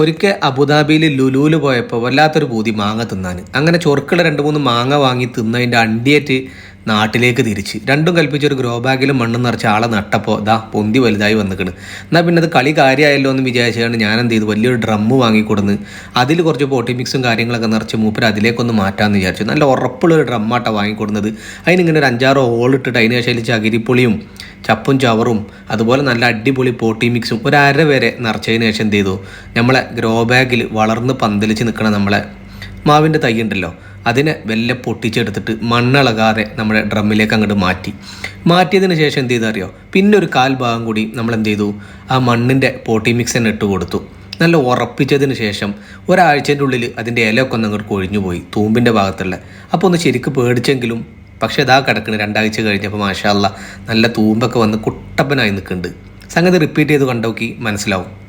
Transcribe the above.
ഒരിക്കൽ അബുദാബിയിൽ ലുലുവിൽ പോയപ്പോൾ വല്ലാത്തൊരു പൂതി മാങ്ങ തിന്നാൻ. അങ്ങനെ ചൊറുക്കുള്ള രണ്ട് മൂന്ന് മാങ്ങ വാങ്ങി തിന്നതിന്റെ അണ്ടിയേറ്റ് നാട്ടിലേക്ക് തിരിച്ച്. രണ്ടും കൽപ്പിച്ചൊരു ഗ്രോ ബാഗിലും മണ്ണ് നിറച്ച് ആളെ നട്ടപ്പോൾ ദാ പൊന്തി വലുതായി വന്നിക്കണ്. എന്നാൽ പിന്നെ അത് കളി കാര്യമായല്ലോ എന്ന് വിചാരിച്ചാണ് ഞാൻ എന്ത് ചെയ്തു വലിയൊരു ഡ്രമ്മ് വാങ്ങിക്കൊടുന്ന് അതിൽ കുറച്ച് പോട്ടി മിക്സും കാര്യങ്ങളൊക്കെ നിറച്ച് മൂപ്പർ അതിലേക്കൊന്ന് മാറ്റാമെന്ന് വിചാരിച്ചു. നല്ല ഉറപ്പുള്ളൊരു ഡ്രമ്മാട്ടാണ് വാങ്ങിക്കൊടുന്നത്. അതിനിങ്ങനെ ഒരു അഞ്ചാറോ ഓളിട്ടിട്ട് അതിന് ശേഷം ചകിരിപ്പൊളിയും ചപ്പും ചവറും അതുപോലെ നല്ല അടിപൊളി പോട്ടി മിക്സും ഒരു അര വരെ നിറച്ചതിന് ശേഷം എന്ത് ചെയ്തു? നമ്മളെ ഗ്രോ ബാഗിൽ വളർന്ന് പന്തലിച്ച് നിൽക്കണ നമ്മളെ മാവിന്റെ തൈ ഉണ്ടല്ലോ അതിനെ വെല്ലെ പൊട്ടിച്ചെടുത്തിട്ട് മണ്ണിളകാതെ നമ്മുടെ ഡ്രമ്മിലേക്ക് അങ്ങോട്ട് മാറ്റി. മാറ്റിയതിന് ശേഷം എന്ത് ചെയ്തു അറിയോ? പിന്നെ ഒരു കാൽ ഭാഗം കൂടി നമ്മൾ എന്ത് ചെയ്തു? ആ മണ്ണിന്റെ പോട്ടി മിക്സ് തന്നെ ഇട്ട് കൊടുത്തു. നല്ല ഉറപ്പിച്ചതിന് ശേഷം ഒരാഴ്ചന്റെ ഉള്ളിൽ അതിന്റെ ഇലയൊക്കെ ഒന്ന് അങ്ങോട്ട് കൊഴിഞ്ഞു പോയി തൂമ്പിന്റെ ഭാഗത്തുള്ള. അപ്പോൾ ഒന്ന് ശരിക്ക് പേടിച്ചെങ്കിലും പക്ഷേ ഇതാ കിടക്കുന്നത് രണ്ടാഴ്ച കഴിഞ്ഞപ്പോൾ മാഷാല്ല നല്ല തൂമ്പൊക്കെ വന്ന് കുട്ടപ്പനായി നിൽക്കുന്നുണ്ട്. സംഗതി റിപ്പീറ്റ് ചെയ്ത് കണ്ടോക്കി മനസ്സിലാവും.